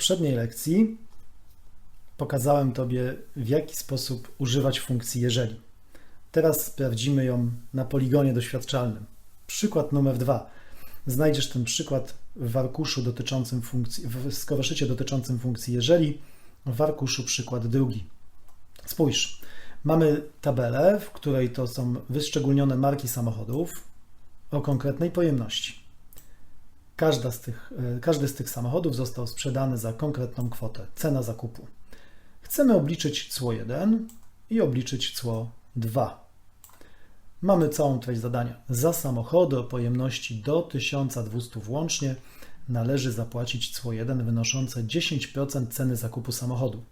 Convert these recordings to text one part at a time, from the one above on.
poprzedniej lekcji pokazałem Tobie, w jaki sposób używać funkcji jeżeli. Teraz sprawdzimy ją na poligonie doświadczalnym. Przykład numer dwa. Znajdziesz ten przykład w arkuszu dotyczącym funkcji, w skoroszycie dotyczącym funkcji jeżeli, w arkuszu przykład drugi. Spójrz, mamy tabelę, w której to są wyszczególnione marki samochodów o konkretnej pojemności. Każda z tych, e, każdy z tych samochodów został sprzedany za konkretną kwotę, cena zakupu. Chcemy obliczyć cło 1 i obliczyć cło 2. Mamy całą treść zadania. Za samochody o pojemności do 1200 włącznie należy zapłacić cło 1 wynoszące 10% ceny zakupu samochodu.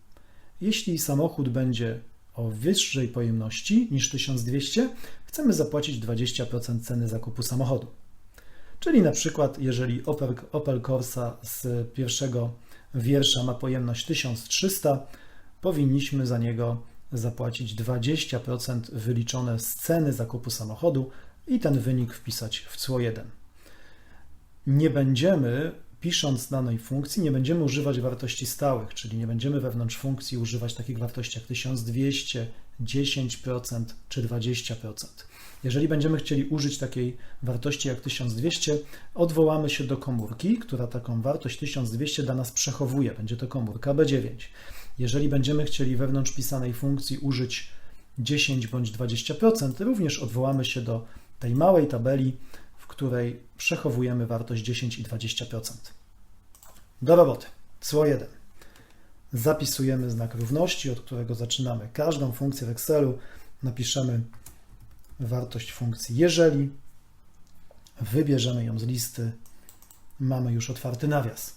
Jeśli samochód będzie o wyższej pojemności niż 1200, chcemy zapłacić 20% ceny zakupu samochodu. Czyli na przykład, jeżeli Opel, Opel Corsa z pierwszego wiersza ma pojemność 1300, powinniśmy za niego zapłacić 20% wyliczone z ceny zakupu samochodu i ten wynik wpisać w cło 1. Nie będziemy, pisząc danej funkcji, nie będziemy używać wartości stałych, czyli nie będziemy wewnątrz funkcji używać takich wartości jak 1200, 10% czy 20%. Jeżeli będziemy chcieli użyć takiej wartości jak 1200, odwołamy się do komórki, która taką wartość 1200 dla nas przechowuje. Będzie to komórka B9. Jeżeli będziemy chcieli wewnątrz pisanej funkcji użyć 10 bądź 20%, również odwołamy się do tej małej tabeli, w której przechowujemy wartość 10 i 20%. Do roboty. Cło 1. Zapisujemy znak równości, od którego zaczynamy każdą funkcję w Excelu. Napiszemy wartość funkcji jeżeli. Wybierzemy ją z listy. Mamy już otwarty nawias.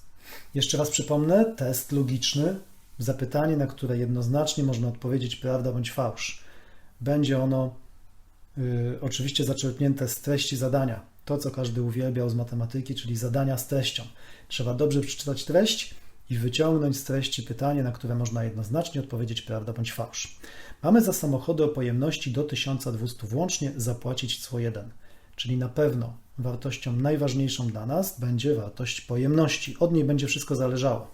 Jeszcze raz przypomnę, test logiczny zapytanie, na które jednoznacznie można odpowiedzieć prawda bądź fałsz. Będzie ono y, oczywiście zaczerpnięte z treści zadania. To, co każdy uwielbiał z matematyki, czyli zadania z treścią. Trzeba dobrze przeczytać treść i wyciągnąć z treści pytanie, na które można jednoznacznie odpowiedzieć prawda bądź fałsz. Mamy za samochody o pojemności do 1200 włącznie zapłacić cło 1, czyli na pewno wartością najważniejszą dla nas będzie wartość pojemności. Od niej będzie wszystko zależało.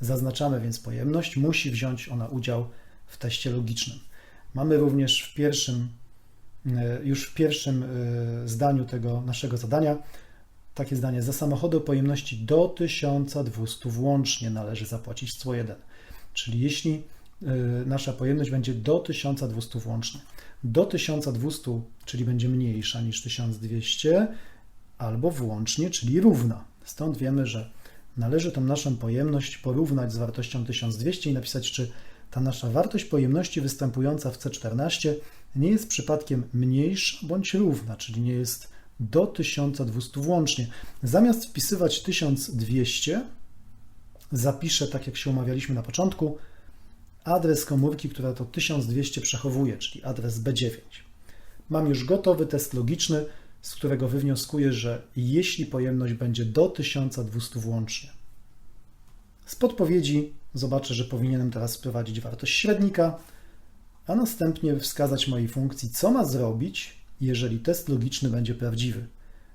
Zaznaczamy więc pojemność, musi wziąć ona udział w teście logicznym. Mamy również w pierwszym, e, już w pierwszym e, zdaniu tego naszego zadania takie zdanie. Za samochody o pojemności do 1200 włącznie należy zapłacić cło 1. Czyli jeśli nasza pojemność będzie do 1200 włącznie, do 1200, czyli będzie mniejsza niż 1200, albo włącznie, czyli równa. Stąd wiemy, że należy tą naszą pojemność porównać z wartością 1200 i napisać, czy ta nasza wartość pojemności występująca w C14 nie jest przypadkiem mniejsza bądź równa, czyli nie jest do 1200 włącznie. Zamiast wpisywać 1200, zapiszę, tak jak się umawialiśmy na początku, adres komórki, która to 1200 przechowuje, czyli adres B9. Mam już gotowy test logiczny, z którego wywnioskuję, że jeśli pojemność będzie do 1200 włącznie. Z podpowiedzi zobaczę, że powinienem teraz wprowadzić wartość średnika, a następnie wskazać mojej funkcji, co ma zrobić, jeżeli test logiczny będzie prawdziwy,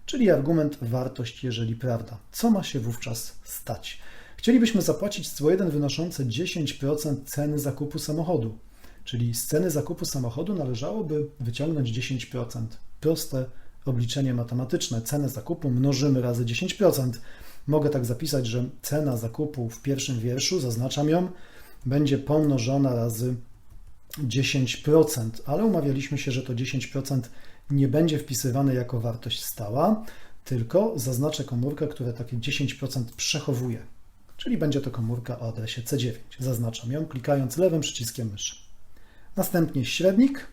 czyli argument wartość, jeżeli prawda. Co ma się wówczas stać? Chcielibyśmy zapłacić cło 1 wynoszące 10% ceny zakupu samochodu, czyli z ceny zakupu samochodu należałoby wyciągnąć 10%. Proste obliczenie matematyczne. Cenę zakupu mnożymy razy 10%. Mogę tak zapisać, że cena zakupu w pierwszym wierszu, zaznaczam ją, będzie pomnożona razy 10%, ale umawialiśmy się, że to 10% nie będzie wpisywane jako wartość stała, tylko zaznaczę komórkę, która takie 10% przechowuje. Czyli będzie to komórka o adresie C9. Zaznaczam ją klikając lewym przyciskiem myszy. Następnie średnik,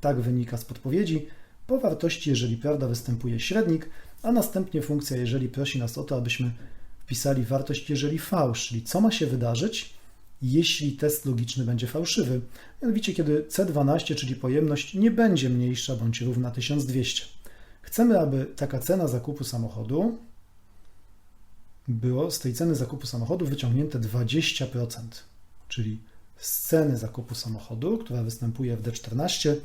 tak wynika z podpowiedzi, po wartości, jeżeli prawda, występuje średnik, a następnie funkcja, jeżeli prosi nas o to, abyśmy wpisali wartość, jeżeli fałsz, czyli co ma się wydarzyć, jeśli test logiczny będzie fałszywy. Mianowicie, kiedy C12, czyli pojemność, nie będzie mniejsza bądź równa 1200. Chcemy, aby taka cena zakupu samochodu było z tej ceny zakupu samochodu wyciągnięte 20%, czyli z ceny zakupu samochodu, która występuje w D14,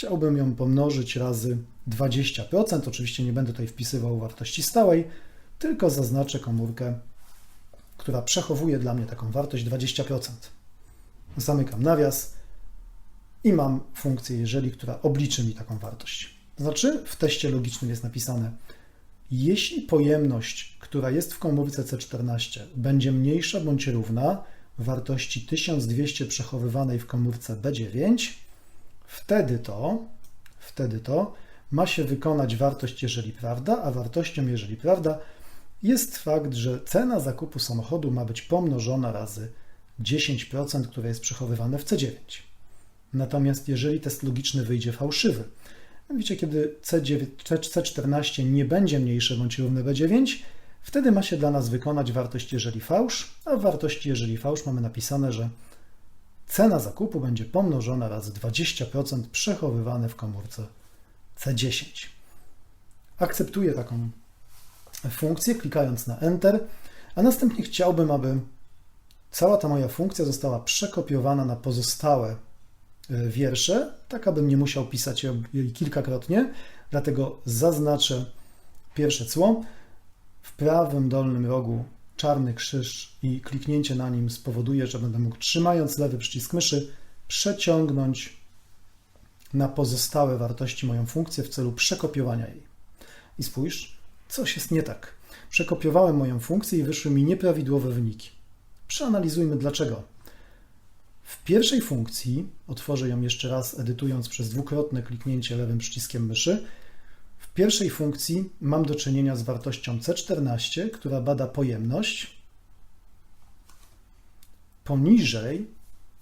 Chciałbym ją pomnożyć razy 20%. Oczywiście nie będę tutaj wpisywał wartości stałej, tylko zaznaczę komórkę, która przechowuje dla mnie taką wartość 20%. Zamykam nawias i mam funkcję jeżeli, która obliczy mi taką wartość. To znaczy w teście logicznym jest napisane, jeśli pojemność, która jest w komórce C14 będzie mniejsza bądź równa wartości 1200 przechowywanej w komórce B9, wtedy to, wtedy to ma się wykonać wartość jeżeli prawda, a wartością jeżeli prawda jest fakt, że cena zakupu samochodu ma być pomnożona razy 10%, które jest przechowywane w C9. Natomiast jeżeli test logiczny wyjdzie fałszywy, mianowicie kiedy C9, C14 nie będzie mniejsze bądź równe B9, wtedy ma się dla nas wykonać wartość jeżeli fałsz, a w wartości jeżeli fałsz mamy napisane, że cena zakupu będzie pomnożona razy 20% przechowywane w komórce C10. Akceptuję taką funkcję, klikając na Enter, a następnie chciałbym, aby cała ta moja funkcja została przekopiowana na pozostałe wiersze, tak abym nie musiał pisać jej kilkakrotnie, dlatego zaznaczę pierwsze cło. W prawym dolnym rogu czarny krzyż i kliknięcie na nim spowoduje, że będę mógł trzymając lewy przycisk myszy przeciągnąć na pozostałe wartości moją funkcję w celu przekopiowania jej. I spójrz, coś jest nie tak. Przekopiowałem moją funkcję i wyszły mi nieprawidłowe wyniki. Przeanalizujmy dlaczego. W pierwszej funkcji, otworzę ją jeszcze raz, edytując przez dwukrotne kliknięcie lewym przyciskiem myszy. W pierwszej funkcji mam do czynienia z wartością C14, która bada pojemność. Poniżej,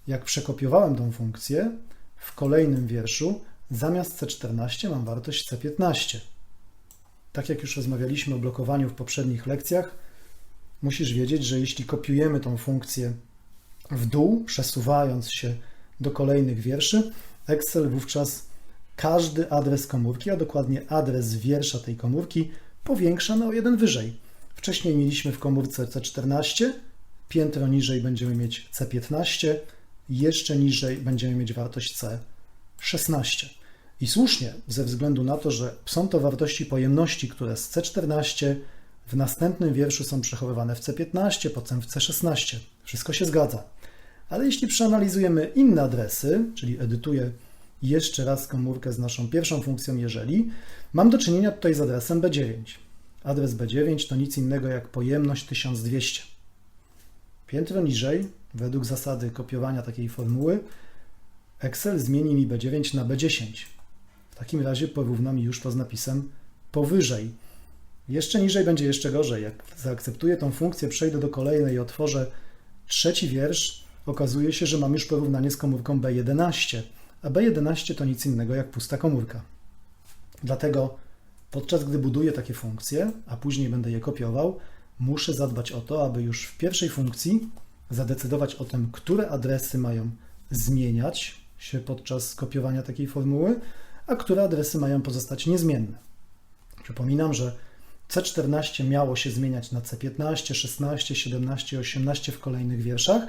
jak przekopiowałem tą funkcję, w kolejnym wierszu zamiast C14 mam wartość C15. Tak jak już rozmawialiśmy o blokowaniu w poprzednich lekcjach, musisz wiedzieć, że jeśli kopiujemy tą funkcję w dół, przesuwając się do kolejnych wierszy, Excel wówczas każdy adres komórki, a dokładnie adres wiersza tej komórki, powiększa na o jeden wyżej. Wcześniej mieliśmy w komórce C14, piętro niżej będziemy mieć C15, jeszcze niżej będziemy mieć wartość C16. I słusznie, ze względu na to, że są to wartości pojemności, które z C14 w następnym wierszu są przechowywane w C15, potem w C16. Wszystko się zgadza. Ale jeśli przeanalizujemy inne adresy, czyli edytuję jeszcze raz komórkę z naszą pierwszą funkcją jeżeli, mam do czynienia tutaj z adresem B9. Adres B9 to nic innego jak pojemność 1200. Piętro niżej, według zasady kopiowania takiej formuły, Excel zmieni mi B9 na B10. W takim razie porówna mi już to z napisem powyżej. Jeszcze niżej będzie jeszcze gorzej. Jak zaakceptuję tą funkcję, przejdę do kolejnej i otworzę trzeci wiersz, okazuje się, że mam już porównanie z komórką B11, a B11 to nic innego jak pusta komórka. Dlatego podczas gdy buduję takie funkcje, a później będę je kopiował, muszę zadbać o to, aby już w pierwszej funkcji zadecydować o tym, które adresy mają zmieniać się podczas kopiowania takiej formuły, a które adresy mają pozostać niezmienne. Przypominam, że C14 miało się zmieniać na C15, 16, 17, 18 w kolejnych wierszach,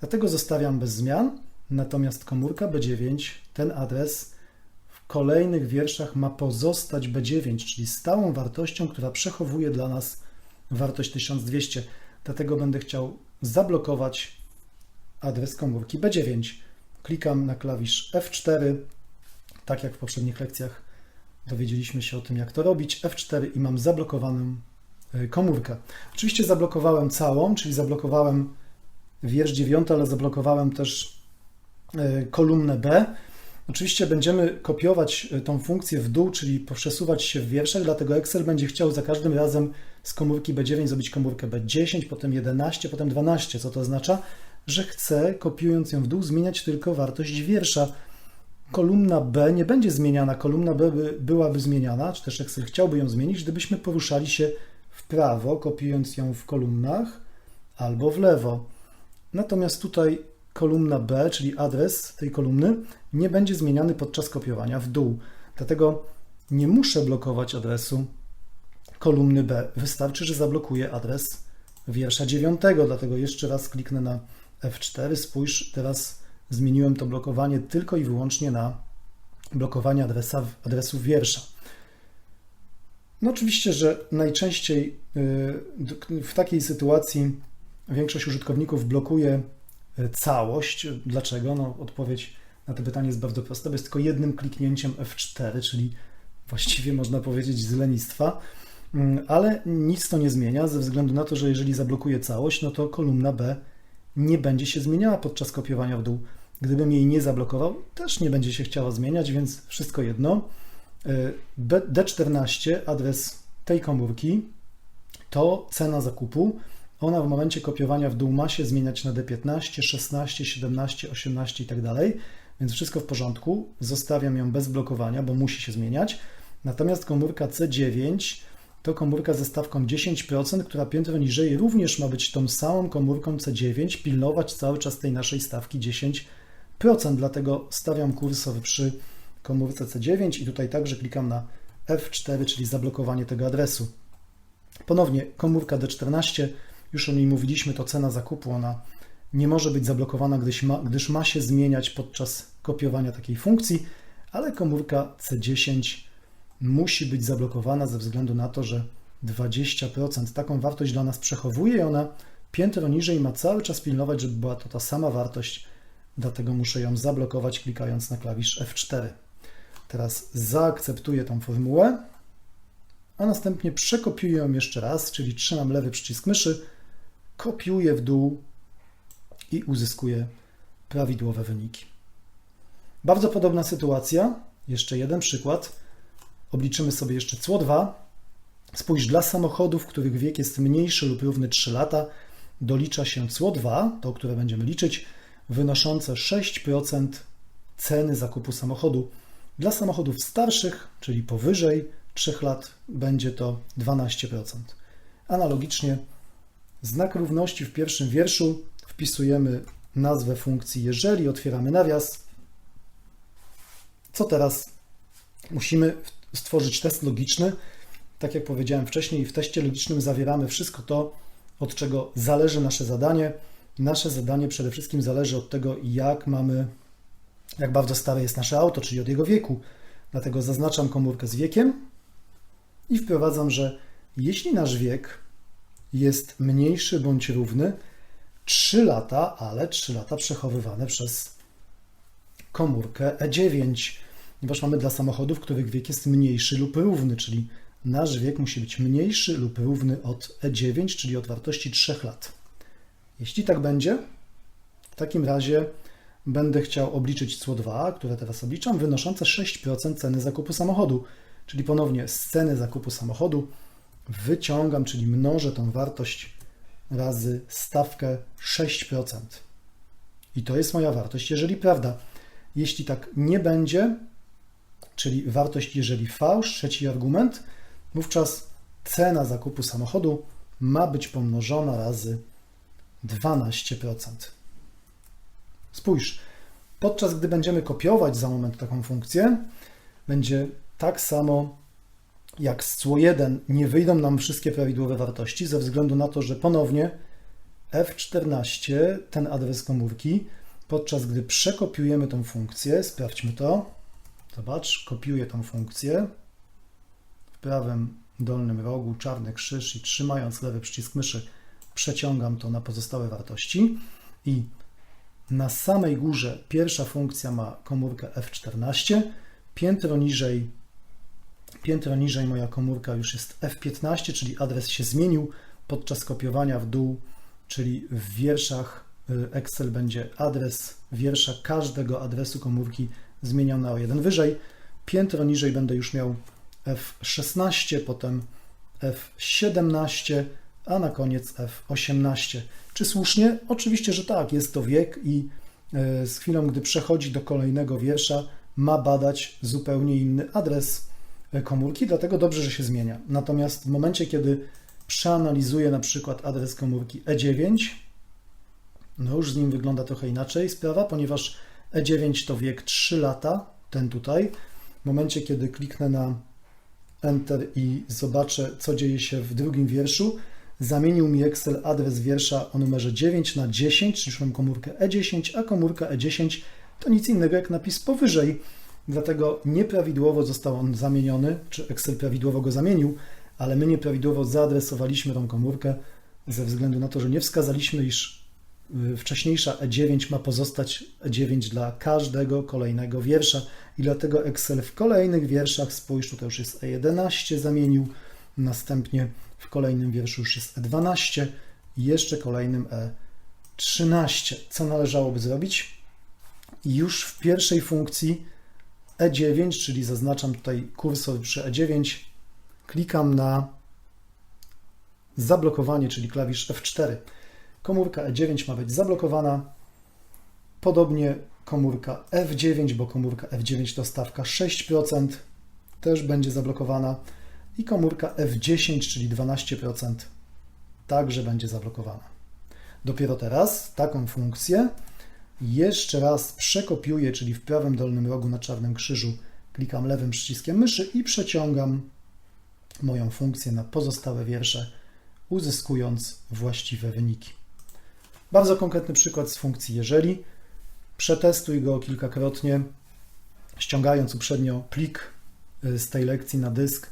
dlatego zostawiam bez zmian, natomiast komórka B9, ten adres w kolejnych wierszach ma pozostać B9, czyli stałą wartością, która przechowuje dla nas wartość 1200. Dlatego będę chciał zablokować adres komórki B9. Klikam na klawisz F4, tak jak w poprzednich lekcjach dowiedzieliśmy się o tym, jak to robić. F4 i mam zablokowaną y, komórkę. Oczywiście zablokowałem całą, czyli zablokowałem wiersz 9, ale zablokowałem też y, kolumnę B. Oczywiście będziemy kopiować y, tą funkcję w dół, czyli przesuwać się w wierszach, dlatego Excel będzie chciał za każdym razem z komórki B9 zrobić komórkę B10, potem 11, potem 12. Co to oznacza? Że chce, kopiując ją w dół, zmieniać tylko wartość wiersza. Kolumna B nie będzie zmieniana, kolumna B by, byłaby zmieniana, czy też Excel chciałby ją zmienić, gdybyśmy poruszali się w prawo, kopiując ją w kolumnach, albo w lewo. Natomiast tutaj kolumna B, czyli adres tej kolumny, nie będzie zmieniany podczas kopiowania w dół. Dlatego nie muszę blokować adresu kolumny B. Wystarczy, że zablokuję adres wiersza 9. Dlatego jeszcze raz kliknę na F4. Spójrz, teraz zmieniłem to blokowanie tylko i wyłącznie na blokowanie adresa, adresu wiersza. No oczywiście, że najczęściej y, w takiej sytuacji większość użytkowników blokuje e, całość. Dlaczego? No, odpowiedź na to pytanie jest bardzo prosta, bo jest tylko jednym kliknięciem F4, czyli właściwie można powiedzieć z lenistwa, Mm, ale nic to nie zmienia ze względu na to, że jeżeli zablokuję całość, no to kolumna B nie będzie się zmieniała podczas kopiowania w dół. Gdybym jej nie zablokował, też nie będzie się chciała zmieniać, więc wszystko jedno. E, D14, adres tej komórki, to cena zakupu. Ona w momencie kopiowania w dół ma się zmieniać na D15, 16, 17, 18 i tak dalej, więc wszystko w porządku. Zostawiam ją bez blokowania, bo musi się zmieniać. Natomiast komórka C9 to komórka ze stawką 10%, która piętro niżej również ma być tą samą komórką C9, pilnować cały czas tej naszej stawki 10%, dlatego stawiam kursor przy komórce C9 i tutaj także klikam na F4, czyli zablokowanie tego adresu. Ponownie komórka D14, już o niej mówiliśmy, to cena zakupu, ona nie może być zablokowana, gdyż ma, gdyż ma się zmieniać podczas kopiowania takiej funkcji, ale komórka C10 musi być zablokowana ze względu na to, że 20% taką wartość dla nas przechowuje i ona piętro niżej ma cały czas pilnować, żeby była to ta sama wartość, dlatego muszę ją zablokować klikając na klawisz F4. Teraz zaakceptuję tą formułę, a następnie przekopiuję ją jeszcze raz, czyli trzymam lewy przycisk myszy, kopiuję w dół i uzyskuję prawidłowe wyniki. Bardzo podobna sytuacja, jeszcze jeden przykład. Obliczymy sobie jeszcze cło 2. Spójrz, dla samochodów, których wiek jest mniejszy lub równy 3 lata, dolicza się cło 2, to które będziemy liczyć, wynoszące 6% ceny zakupu samochodu. Dla samochodów starszych, czyli powyżej 3 lat, będzie to 12%. Analogicznie znak równości w pierwszym wierszu wpisujemy nazwę funkcji jeżeli, otwieramy nawias. Co teraz? Musimy stworzyć test logiczny. Tak jak powiedziałem wcześniej, w teście logicznym zawieramy wszystko to, od czego zależy nasze zadanie. Nasze zadanie przede wszystkim zależy od tego, jak mamy, jak bardzo stare jest nasze auto, czyli od jego wieku. Dlatego zaznaczam komórkę z wiekiem i wprowadzam, że jeśli nasz wiek jest mniejszy bądź równy 3 lata, ale 3 lata przechowywane przez komórkę E9 ponieważ mamy dla samochodów, których wiek jest mniejszy lub równy, czyli nasz wiek musi być mniejszy lub równy od E9, czyli od wartości 3 lat. Jeśli tak będzie, w takim razie będę chciał obliczyć cło 2, które teraz obliczam, wynoszące 6% ceny zakupu samochodu. Czyli ponownie z ceny zakupu samochodu wyciągam, czyli mnożę tą wartość razy stawkę 6%. I to jest moja wartość, jeżeli prawda. Jeśli tak nie będzie, czyli wartość jeżeli fałsz, trzeci argument, wówczas cena zakupu samochodu ma być pomnożona razy 12%. Spójrz, podczas gdy będziemy kopiować za moment taką funkcję, będzie tak samo jak z cło 1 nie wyjdą nam wszystkie prawidłowe wartości ze względu na to, że ponownie F14, ten adres komórki, podczas gdy przekopiujemy tą funkcję, sprawdźmy to, Zobacz, kopiuję tą funkcję. W prawym dolnym rogu, czarny krzyż i trzymając lewy przycisk myszy przeciągam to na pozostałe wartości. I na samej górze pierwsza funkcja ma komórkę F14, piętro niżej, piętro niżej moja komórka już jest F15, czyli adres się zmienił podczas kopiowania w dół, czyli w wierszach y, Excel będzie adres wiersza każdego adresu komórki zmieniam na o jeden wyżej. Piętro niżej będę już miał F16, potem F17, a na koniec F18. Czy słusznie? Oczywiście, że tak, jest to wiek i e, z chwilą, gdy przechodzi do kolejnego wiersza, ma badać zupełnie inny adres komórki, dlatego dobrze, że się zmienia. Natomiast w momencie, kiedy przeanalizuję na przykład adres komórki E9, no już z nim wygląda trochę inaczej sprawa, ponieważ E9 to wiek 3 lata, ten tutaj. W momencie, kiedy kliknę na Enter i zobaczę, co dzieje się w drugim wierszu, zamienił mi Excel adres wiersza o numerze 9 na 10, czyli mam komórkę E10, a komórka E10 to nic innego jak napis powyżej. Dlatego nieprawidłowo został on zamieniony, czy Excel prawidłowo go zamienił, ale my nieprawidłowo zaadresowaliśmy tą komórkę. ze względu na to, że nie wskazaliśmy, iż y, wcześniejsza E9 ma pozostać E9 dla każdego kolejnego wiersza i dlatego Excel w kolejnych wierszach, spójrz, tutaj już jest E11 zamienił, następnie w kolejnym wierszu już jest E12 i jeszcze kolejnym E13. Co należałoby zrobić? Już w pierwszej funkcji E9, czyli zaznaczam tutaj kursor przy E9, klikam na zablokowanie, czyli klawisz F4. Komórka E9 ma być zablokowana. Podobnie komórka F9, bo komórka F9 to stawka 6%, też będzie zablokowana. I komórka F10, czyli 12%, także będzie zablokowana. Dopiero teraz taką funkcję jeszcze raz przekopiuję, czyli w prawym dolnym rogu na czarnym krzyżu klikam lewym przyciskiem myszy i przeciągam moją funkcję na pozostałe wiersze, uzyskując właściwe wyniki. Bardzo konkretny przykład z funkcji jeżeli. Przetestuj go kilkakrotnie, ściągając uprzednio plik y, z tej lekcji na dysk,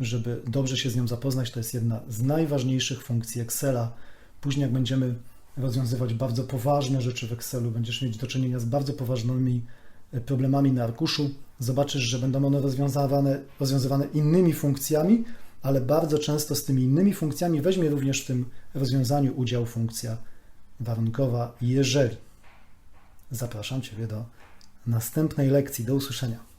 żeby dobrze się z nią zapoznać. To jest jedna z najważniejszych funkcji Excela. Później, jak będziemy rozwiązywać bardzo poważne rzeczy w Excelu, będziesz mieć do czynienia z bardzo poważnymi y, problemami na arkuszu, zobaczysz, że będą one rozwiązywane, rozwiązywane innymi funkcjami, ale bardzo często z tymi innymi funkcjami weźmie również w tym rozwiązaniu udział funkcja warunkowa jeżeli. Zapraszam Ciebie do następnej lekcji. Do usłyszenia.